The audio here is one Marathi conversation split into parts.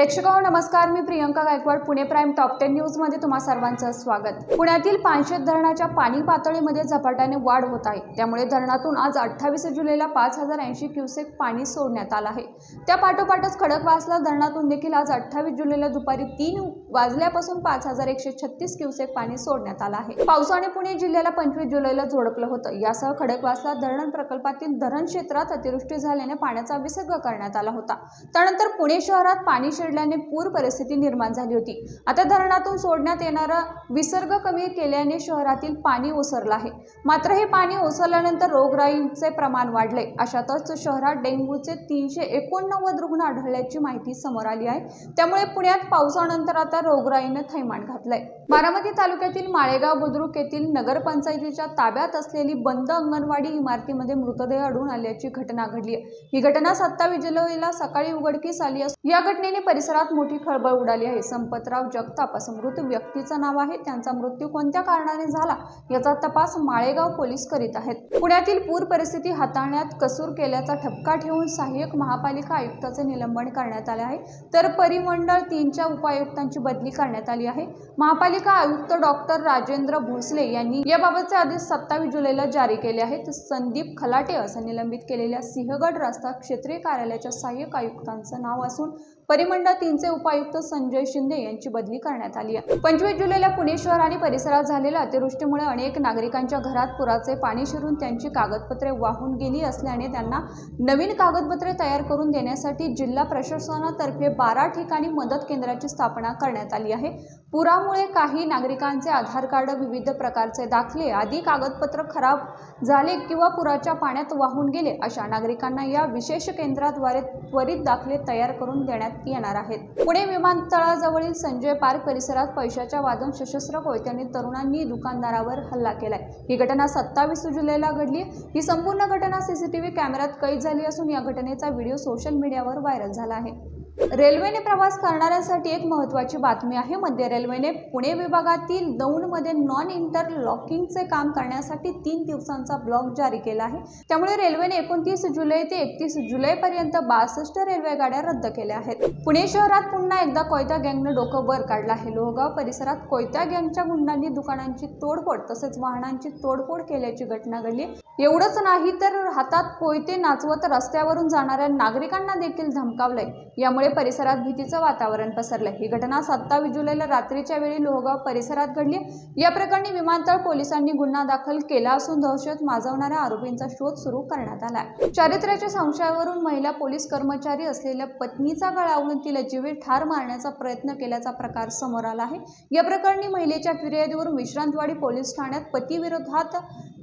प्रेक्षकांनो नमस्कार. मी Priyanka Gaikwad Pune prime top ten न्यूजमध्ये तुम्हा सर्वांचं स्वागत. पुण्यातील पानशेत धरणाच्या पाणी पातळीमध्ये झपाट्याने वाढ होत आहे. त्यामुळे धरणातून आज अठ्ठावीस जुलैला पाच हजार ऐंशी क्युसेक पाणी सोडण्यात आलं आहे. त्या पाठोपाठच खडकवासला धरणातून देखील आज अठ्ठावीस जुलैला दुपारी तीन वाजल्यापासून पाच हजार एकशे छत्तीस क्युसेक पाणी सोडण्यात आलं आहे. पावसाने पुणे जिल्ह्याला पंचवीस जुलैला झोडपलं होतं. यासह खडकवासला धरण प्रकल्पातील धरण क्षेत्रात अतिवृष्टी झाल्याने पाण्याचा विसर्ग करण्यात आला होता. त्यानंतर पुणे शहरात पाणी शिरल्याने पूर परिस्थिती निर्माण झाली होती. आता धरणातून सोडण्यात येणारा विसर्ग कमी केल्याने शहरातील पाणी ओसरलं आहे. मात्र हे पाणी ओसरल्यानंतर रोगराईचे प्रमाण वाढले. अशातच शहरात डेंग्यूचे तीनशे एकोणनव्वद रुग्ण आढळल्याची माहिती समोर आली आहे. त्यामुळे पुण्यात पावसानंतर आता रोगराईनं थैमान घातलंय. बारामती तालुक्यातील माळेगाव बुद्रुक येथील नगरपंचायतीच्या ताब्यात असलेली बंद अंगणवाडी इमारतीमध्ये मृतदेह आढळून आल्याची घटना घडली आहे. ही घटना सत्तावीस जुलैला सकाळी उघडकीस आली असून या घटनेने परिसरात मोठी खळबळ उडाली आहे. संपतराव जगताप असं मृत व्यक्तीचं नाव आहे. त्यांचा मृत्यू कोणत्या कारणाने झाला याचा तपास माळेगाव पोलीस करीत आहेत. पुण्यातील पूर परिस्थिती हाताळण्यात कसूर केल्याचा ठपका ठेवून सहाय्यक महापालिका आयुक्ताचे निलंबन करण्यात आले आहे. तर परिमंडळ तीनच्या उपायुक्तांची बदली करण्यात आली आहे. महापालिका आयुक्त डॉक्टर राजेंद्र भोसले यांनी याबाबतचे आदेश सत्तावीस जुलैला जारी केले आहेत. संदीप खलाटे असं निलंबित केलेल्या सिंहगड रस्ता क्षेत्रीय कार्यालयाच्या सहाय्यक आयुक्तांचं नाव असून परिमंडळ तीनचे उपायुक्त संजय शिंदे यांची बदली करण्यात आली आहे. पंचवीस जुलैला पुणे शहर आणि परिसरात झालेल्या अतिवृष्टीमुळे अनेक नागरिकांच्या घरात पुराचे पाणी शिरून त्यांची कागदपत्रे वाहून गेली असल्याने त्यांना नवीन कागदपत्रे तयार करून देण्यासाठी जिल्हा प्रशासनातर्फे बारा ठिकाणी मदत केंद्राची स्थापना करण्यात आली आहे. पुरामुळे काही नागरिकांचे आधार कार्ड विविध प्रकारचे दाखले आदी कागदपत्र खराब झाले किंवा पुराच्या पाण्यात वाहून गेले अशा नागरिकांना या विशेष केंद्राद्वारे त्वरित दाखले तयार करून देण्यात येणार आहेत. पुणे विमानतळाजवळील संजय पार्क परिसरात पैशाच्या वादन सशस्त्र कोयत्यांनी तरुणांनी दुकानदारावर हल्ला केलाय. ही घटना सत्तावीस जुलैला घडली. ही संपूर्ण घटना सीसीटीव्ही कॅमेऱ्यात कैद झाली असून या घटनेचा व्हिडिओ सोशल मीडियावर व्हायरल झाला आहे. रेल्वेने प्रवास करणाऱ्यांसाठी एक महत्त्वाची बातमी आहे. मध्य रेल्वेने पुणे विभागातील दौंडमध्ये नॉन इंटरलॉकिंगचे काम करण्यासाठी तीन दिवसांचा ब्लॉक जारी केला आहे. त्यामुळे रेल्वेने एकोणतीस जुलै ते एकतीस जुलैपर्यंत बासष्ट रेल्वे गाड्या रद्द केल्या आहेत. पुणे शहरात पुन्हा एकदा कोयता गँगनं डोकं वर काढलं आहे. लोहगाव परिसरात कोयता गँगच्या गुंडांनी दुकानांची तोडफोड तसेच वाहनांची तोडफोड केल्याची घटना घडली. एवढंच नाही तर हातात कोयते नाचवत रस्त्यावरून जाणाऱ्या नागरिकांना देखील धमकावलंय. यामुळे परिसरात भीतीचं वातावरण पसरलं ही घटना सत्तावीस जुलैला रात्रीच्या वेळी लोहगाव परिसरात घडली. या प्रकरणी विमानतळ पोलिसांनी गुन्हा दाखल केला असून दहशत माजवणाऱ्या आरोपींचा शोध सुरू करण्यात आलाय. चारित्र्याच्या संशयावरून महिला पोलीस कर्मचारी असलेल्या पत्नीचा गळावून तिला जीवे ठार मारण्याचा प्रयत्न केल्याचा प्रकार समोर आला आहे. या प्रकरणी महिलेच्या फिर्यादीवरून विश्रांतवाडी पोलीस ठाण्यात पतीविरोधात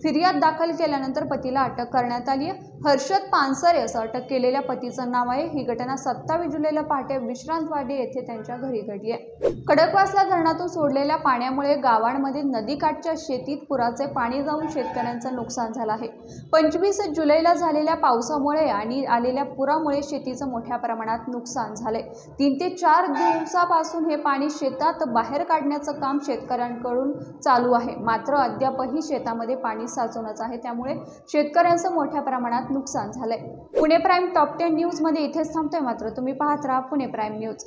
फिर्याद दाखल केल्यानंतर पतीला अटक करण्यात आली आहे हर्षद पानसरे असं अटक केलेल्या पतीचं नाव आहे. ही घटना सत्तावीस जुलैला पहाटे विश्रांतवाडी येथे त्यांच्या घरी घडली आहे कडकवासला धरणातून सोडलेल्या पाण्यामुळे गावांमध्ये नदीकाठच्या शेतीत पुराचे पाणी जाऊन शेतकऱ्यांचं नुकसान झालं आहे. पंचवीस जुलैला झालेल्या पावसामुळे आणि आलेल्या पुरामुळे शेतीचं मोठ्या प्रमाणात नुकसान झालंय. तीन ते चार दिवसापासून हे पाणी शेतात बाहेर काढण्याचं काम शेतकऱ्यांकडून चालू आहे. मात्र अद्यापही शेतामध्ये पाणी साचूनच आहे. त्यामुळे शेतकऱ्यांचं मोठ्या प्रमाणात नुकसान झालंय. पुणे प्राईम टॉप टेन न्यूजमध्ये इथेच थांबतोय मात्र. तुम्ही पाहत राहा पुणे प्राईम न्यूज.